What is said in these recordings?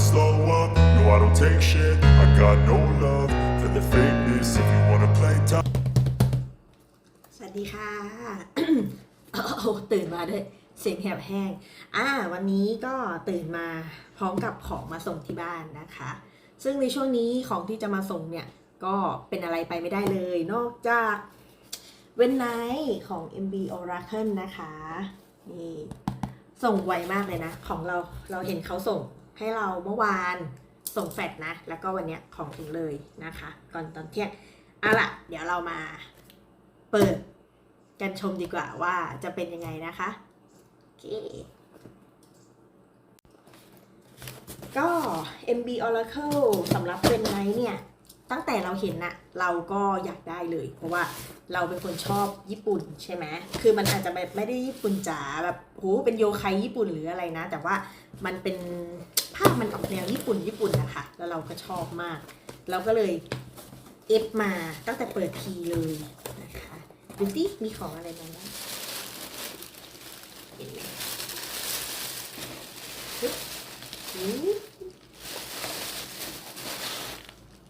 slow up. No, I don't take shit. I got no love for the fakeness. If you wanna play tough. สวัสดีค่ะ โอ้โหตื่นมาด้วย เสียงแหบแห้ง อ่า วันนี้ก็ตื่นมาพร้อมกับของมาส่งที่บ้านนะคะ ซึ่งในช่วงนี้ของที่จะมาส่งเนี่ย ก็เป็นอะไรไปไม่ได้เลย นอกจากเวนไนของ MB Oracle นะคะ นี่ส่งไวมากเลยนะ ของเราเราเห็นเขาส่ง ให้เราเมื่อวานส่งแฟดนะ แล้วก็วันนี้ของถึงเลยนะคะ ก่อนตอนเที่ยงเอาล่ะ เดี๋ยวเรามาเปิดกันชมดีกว่าว่าจะเป็นยังไงนะคะโอเคก็ MB Oracle สำหรับเป็นไนเนี่ย ตั้งแต่เราเห็นน่ะเราก็อยากได้เลย เพราะว่าเราเป็นคนชอบญี่ปุ่นใช่ไหมคือมันอาจจะแบบไม่ได้ญี่ปุ่นจ๋าแบบโหเป็นโยไคญี่ปุ่นหรืออะไรนะ แต่ว่ามันเป็นาพมันออกแนวญี่ปุ่นญี่ปุ่นนะคะ แล้วเราก็ชอบมาก เราก็เลยเอฟมาตั้งแต่เปิดทีเลยนะคะดูสิมีของอะไรบ้างเห็นไหม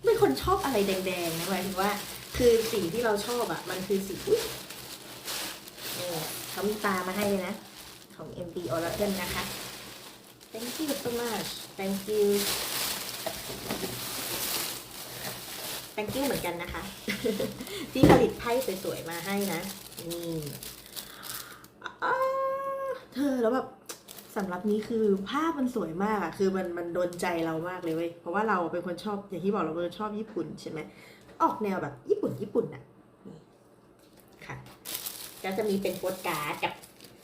เป็นคนชอบอะไรแดงๆนะหมายถึงว่า คือสีที่เราชอบอะมันคือสีอุ๊ยนี่เขามีตามาให้เลยนะ ของ MD Oracle นะคะ thank you so much thank you thank you เหมือนกันนะคะ ที่ผลิตไพ่สวยๆมาให้นะ นี่เธอแล้วแบบสำหรับนี้คือภาพมันสวยมากอะคือมันมันโดนใจเรามากเลยเว้ย เพราะว่าเราเป็นคนชอบอย่างที่บอกเราเป็นคนชอบญี่ปุ่นใช่ไหม ออกแนวแบบญี่ปุ่นญี่ปุ่นน่ะนี่ค่ะ ก็จะมีเป็นโปสการ์ดกับ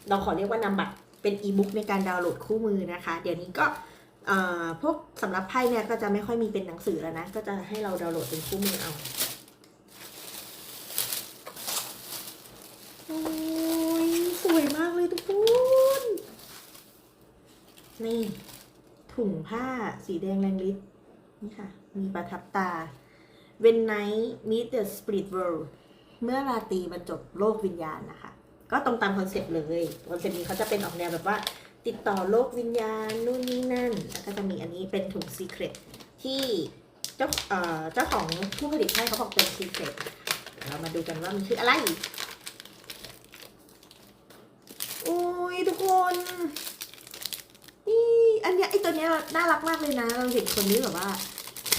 เราขอเรียกว่านำบัตร เป็นอีบุ๊กในการดาวน์โหลดคู่มือนะคะ เดี๋ยวนี้ก็พวกสำหรับไพ่เนี่ยก็จะไม่ค่อยมีเป็นหนังสือแล้วนะ ก็จะให้เราดาวน์โหลดเป็นคู่มือเอาโอ้ยสวยมากเลยทุกคนนี่ ถุงผ้าสีแดงแรงฤทธิ์นี่ค่ะ มีประทับตา When Night Meet the Spirit World เมื่อราตรีบรรจบโลกวิญญาณนะคะ ก็ตรงตามคอนเซปต์เลยคอนเซปต์นี้เขาจะเป็นออกแนวแบบว่าติดต่อโลกวิญญาณนู่นนี่นั่น แล้วก็จะมีอันนี้เป็นถุงซีเครตที่เจ้าเอ่อเจ้าของผู้ผลิตให้เขาบอกเป็นซีเครตเรามาดูกันว่ามันคืออะไรโอ้ยทุกคนนี่อันเนี้ยไอตัวเนี้ยน่ารักมากเลยนะเราเห็นคนนี้แบบว่า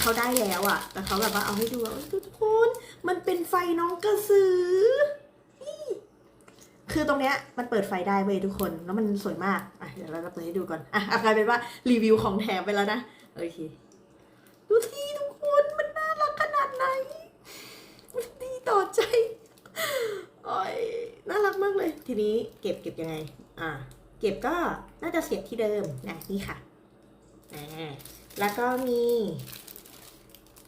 เขาได้แล้วอะแต่เขาแบบว่าเอาให้ดูว่าทุกคนมันเป็นไฟน้องกระสือ คือตรงเนี้ยมันเปิดไฟได้เว้ยทุกคน แล้วมันสวยมาก อะเดี๋ยวเราจะเปิดให้ดูก่อน อะกลายเป็นว่ารีวิวของแถมไปแล้วนะ โอเค ดูสิทุกคนมันน่ารักขนาดไหนมันดีต่อใจโอ้ยน่ารักมากเลย ทีนี้เก็บเก็บยังไง อะเก็บก็น่าจะเสียบที่เดิมนะนี่ค่ะอ่าแล้วก็มี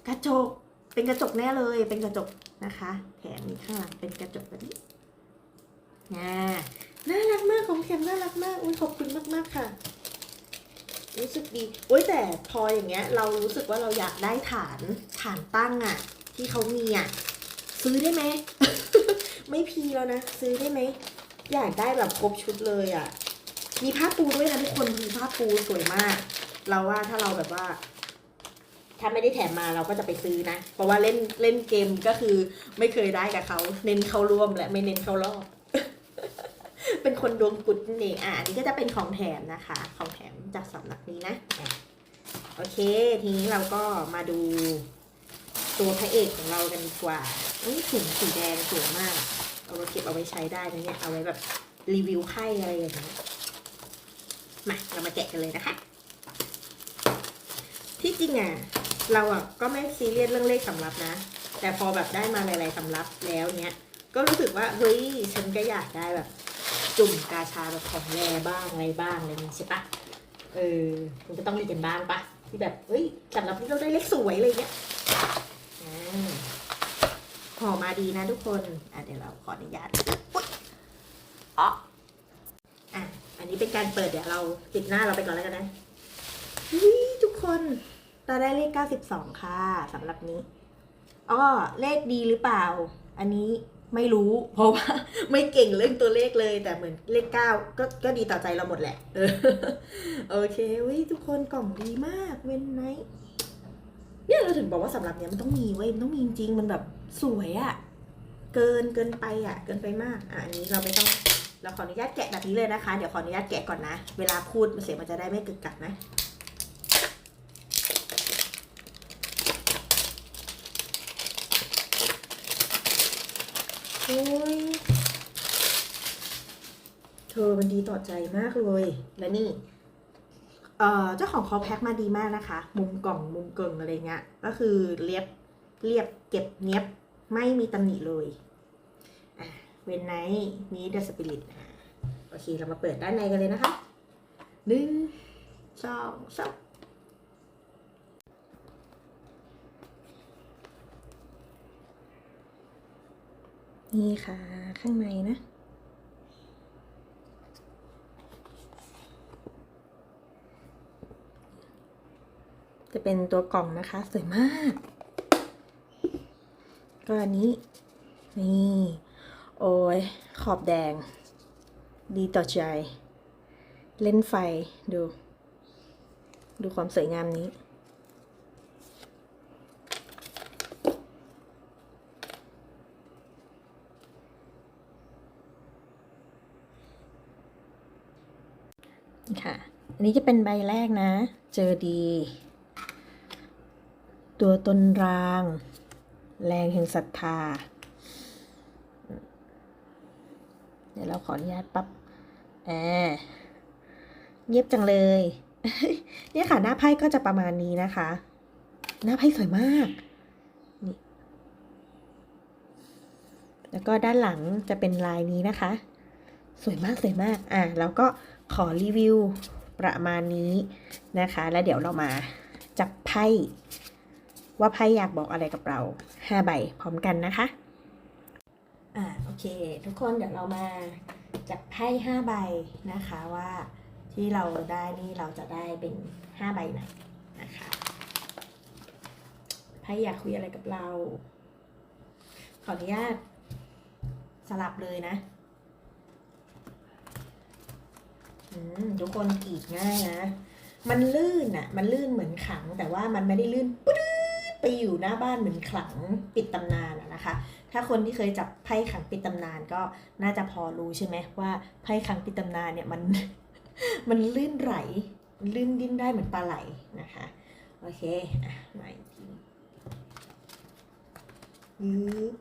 กระจก เป็นกระจกแน่เลย เป็นกระจกนะคะ แถมมีข้างหลังเป็นกระจกแบบนี้ น่าน่ารักมากของแถมน่ารักมากอุ้ยขอบคุณมากๆค่ะ รู้สึกดีโอ้ยแต่พออย่างเงี้ย เรารู้สึกว่าเราอยากได้ฐานฐานตั้งอะที่เขามีอะซื้อได้ไหมไม่พีแล้วนะ ซื้อได้ไหมอยากได้แบบครบชุดเลยอะมีผ้าปูด้วยนะทุกคนมีผ้าปูสวยมาก เราว่าถ้าเราแบบว่าถ้าไม่ได้แถมมาเราก็จะไปซื้อนะ เพราะว่าเล่นเล่นเกมก็คือไม่เคยได้กับเขา เน้นเข้าร่วมและไม่เน้นเข้ารอบ เป็นคนดวงกุดนั่นเองอะอันนี้ก็จะเป็นของแถมนะคะ ของแถมจากสำนักนี้นะโอเค ทีนี้เราก็มาดูตัวพระเอกของเรากันดีกว่าอุ้ยถุงสีแดงสวยมาก เอาไว้เก็บเอาไว้ใช้ได้นะเนี่ย เอาไว้แบบรีวิวไพ่อะไรอย่างเงี้ย มา เรามาแกะกันเลยนะคะ ที่จริงอะ เราอะก็ไม่ซีเรียสเรื่องเลขสำรับนะ แต่พอแบบได้มาหลายๆสำรับแล้วเนี้ย ก็รู้สึกว่า เฮ้ย ฉันก็อยากได้แบบ จุ่มกาชาแบบของแรบ้างอะไรบ้างอะไรอย่างงี้ใช่ปะเออมันก็ต้องมีกันบ้างปะที่แบบเฮ้ยสำหรับที่เราได้เลขสวยอะไรเงี้ยห่อมาดีนะทุกคนอะเดี๋ยวเราขออนุญาตอุ๊ยอ๋ออะอันนี้เป็นการเปิดเดี๋ยวเราปิดหน้าเราไปก่อนแล้วกันนะทุกคนเราได้เลข 92 ค่ะสำหรับนี้อ้อเลขดีหรือเปล่า อันนี้ ไม่รู้ เพราะว่าไม่เก่งเรื่องตัวเลขเลย แต่เหมือนเลขเก้าก็ก็ดีต่อใจเราหมดแหละโอเคว้ยทุกคนกล่องดีมากเว้นไนเนี่ยเราถึงบอกว่าสำหรับเนี้ยมันต้องมีเว้ยมันต้องมีจริงมันแบบสวยอะเกินเกินไปอะเกินไปมากอะอันนี้เราไม่ต้องเราขออนุญาตแกะแบบนี้เลยนะคะ เดี๋ยวขออนุญาตแกะก่อนนะ เวลาพูดเสียงมันจะได้ไม่กึกกักนะ โอ้ยเธอมันดีต่อใจมากเลย และนี่ เอ่อ เจ้าของเขาแพ็คมาดีมากนะคะ มุมกล่องมุมเกิงอะไรเงี้ย ก็คือเรียบเรียบเก็บเนียบไม่มีตำหนิเลย อะ เวนไนท์นี้เดอะสปิริตโอเค เรามาเปิดด้านในกันเลยนะคะหนึ่งสองสาม นี่ค่ะ ข้างในนะ จะเป็นตัวกล่องนะคะ สวยมาก ก็อันนี้ นี่ โอ้ย ขอบแดง ดีต่อใจ เล่นไฟดู ดูความสวยงามนี้ ค่ะ อันนี้จะเป็นใบแรกนะ เจอดี ตัวตนราง แรงแห่งศรัทธา เดี๋ยวเราขออนุญาตปั๊บแอเงียบจังเลย เนี่ยค่ะ หน้าไพ่ก็จะประมาณนี้นะคะ หน้าไพ่สวยมาก นี่ แล้วก็ด้านหลังจะเป็นลายนี้นะคะ สวยมากสวยมาก อะ แล้วก็ ขอรีวิวประมาณนี้นะคะ แล้วเดี๋ยวเรามาจับไพ่ว่าไพ่อยากบอกอะไรกับเรา5ใบพร้อมกันนะคะ อ่าโอเค ทุกคนเดี๋ยวเรามาจับไพ่5ใบนะคะว่าที่เราได้นี่เราจะได้เป็น5ใบไหนนะคะไพ่อยากคุยอะไรกับเรา ขออนุญาตสลับเลยนะ อืม ทุกคนกรีดง่ายนะ มันลื่นอะมันลื่นเหมือนขัง แต่ว่ามันไม่ได้ลื่นปื๊ดไปอยู่หน้าบ้านเหมือนขังปิดตำนานนะคะ ถ้าคนที่เคยจับไพ่ขังปิดตำนานก็น่าจะพอรู้ใช่ไหมว่าไพ่ขังปิดตำนานเนี่ยมันมันลื่นไหลลื่นดิ้นได้เหมือนปลาไหลนะคะ โอเคอะมาอีกทียืบ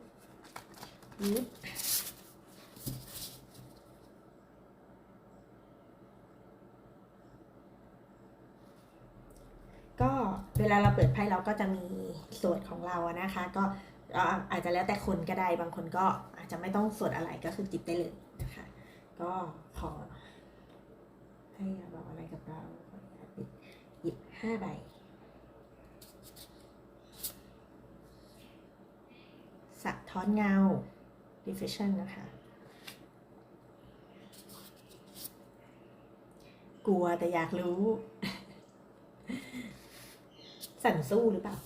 ยืบ ก็เวลาเราเปิดไพ่เราก็จะมีสวดของเราอะนะคะ ก็อาจจะแล้วแต่คนก็ได้บางคนก็อาจจะไม่ต้องสวดอะไรก็คือจิบได้เลยนะคะ ก็ขอให้บอกอะไรกับเราปิดหยิบห้าใบสะท้อนเงา reflection นะคะ กลัวแต่อยากรู้ สั่นสู้หรือเปล่า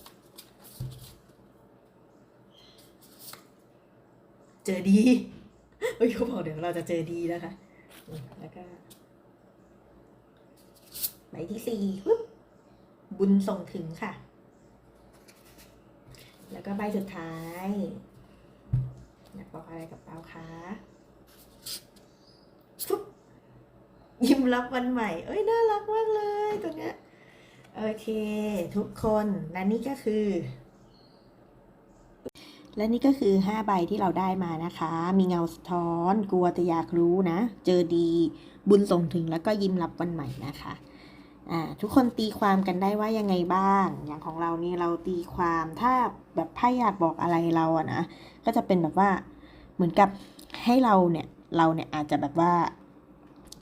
เจอดีเฮ้ยเขาบอกเดี๋ยวเราจะเจอดีนะคะ แล้วก็ใบที่สี่บุญส่งถึงค่ะ แล้วก็ใบสุดท้ายอยากบอกอะไรกับเราคะฟึบยิ้มรับวันใหม่ เอ้ย น่ารักมากเลยตัวเนี้ย โอเคทุกคนและนี่ก็คือ และนี่ก็คือ 5 ใบที่เราได้มานะคะ มีเงาสะท้อน กลัวแต่อยากรู้นะ เจอดีบุญส่งถึงแล้วก็ยิ้มรับวันใหม่นะคะอ่าทุกคนตีความกันได้ว่ายังไงบ้าง อย่างของเรานี่เราตีความถ้าแบบไพ่อยากบอกอะไรเราอะนะก็จะเป็นแบบว่าเหมือนกับให้เราเนี่ยเราเนี่ยอาจจะแบบว่า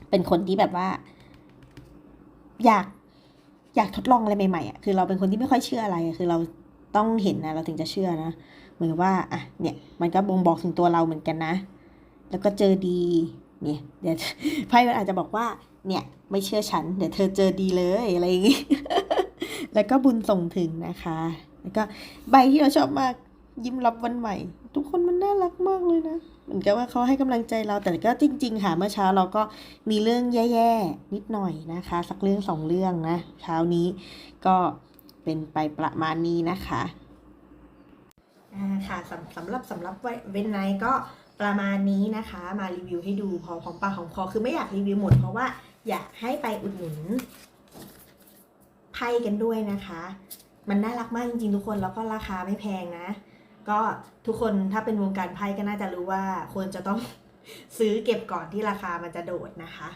เป็นคนที่แบบว่า อยาก อยากทดลองอะไรใหม่ๆอะคือเราเป็นคนที่ไม่ค่อยเชื่ออะไรคือเราต้องเห็นนะเราถึงจะเชื่อนะเหมือนว่าอะเนี่ยมันก็บ่งบอกถึงตัวเราเหมือนกันนะ แล้วก็เจอดีเนี่ยเดี๋ยวไพ่มันอาจจะบอกว่าเนี่ยไม่เชื่อฉัน เดี๋ยวเธอเจอดีเลยอะไรอย่างงี้แล้วก็บุญส่งถึงนะคะ แล้วก็ใบที่เราชอบมากยิ้มรับวันใหม่ ทุกคนมันน่ารักมากเลยนะ เหมือนกับว่าเขาให้กำลังใจเราแต่ก็จริง ๆ ค่ะเมื่อเช้าเราก็มีเรื่องแย่ๆนิดหน่อยนะคะ สักเรื่องสองเรื่องนะเช้านี้ก็เป็นไปประมาณนี้นะคะอ่าค่ะสำสำหรับสำหรับเวนไนก็ประมาณนี้นะคะ มารีวิวให้ดูพอของปากของคอคือไม่อยากรีวิวหมดเพราะว่าอยากให้ไปอุดหนุนไพ่กันด้วยนะคะ มันน่ารักมากจริงๆทุกคนแล้วก็ราคาไม่แพงนะ ก็ทุกคนถ้าเป็นวงการไพ่ก็น่าจะรู้ว่าควรจะต้องซื้อเก็บก่อนที่ราคามันจะโดดนะคะ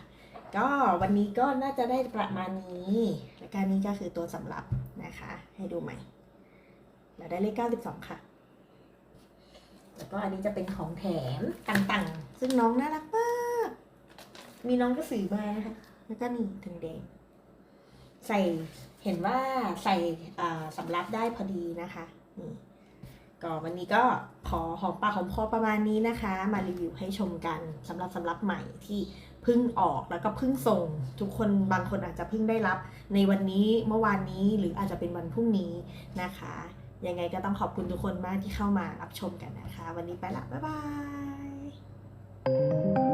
ก็วันนี้ก็น่าจะได้ประมาณนี้และการนี้ก็คือตัวสำหรับนะคะ ให้ดูใหม่เราได้เลข 92 ค่ะ แล้วก็อันนี้จะเป็นของแถมต่างๆ ซึ่งน้องน่ารักมากมีน้องกระสือมานะคะแล้วก็นี่ถึงแดงใส่เห็นว่าใส่สำรับได้พอดีนะคะนี่ ก็วันนี้ก็ขอหอมปากหอมคอประมาณนี้นะคะ มารีวิวให้ชมกันสำหรับสำรับใหม่ที่เพิ่งออกแล้วก็เพิ่งส่ง ทุกคนบางคนอาจจะเพิ่งได้รับ ในวันนี้เมื่อวานนี้หรืออาจจะเป็นวันพรุ่งนี้นะคะ ยังไงก็ต้องขอบคุณทุกคนมากที่เข้ามารับชมกันนะคะ วันนี้ไปละบ๊ายบาย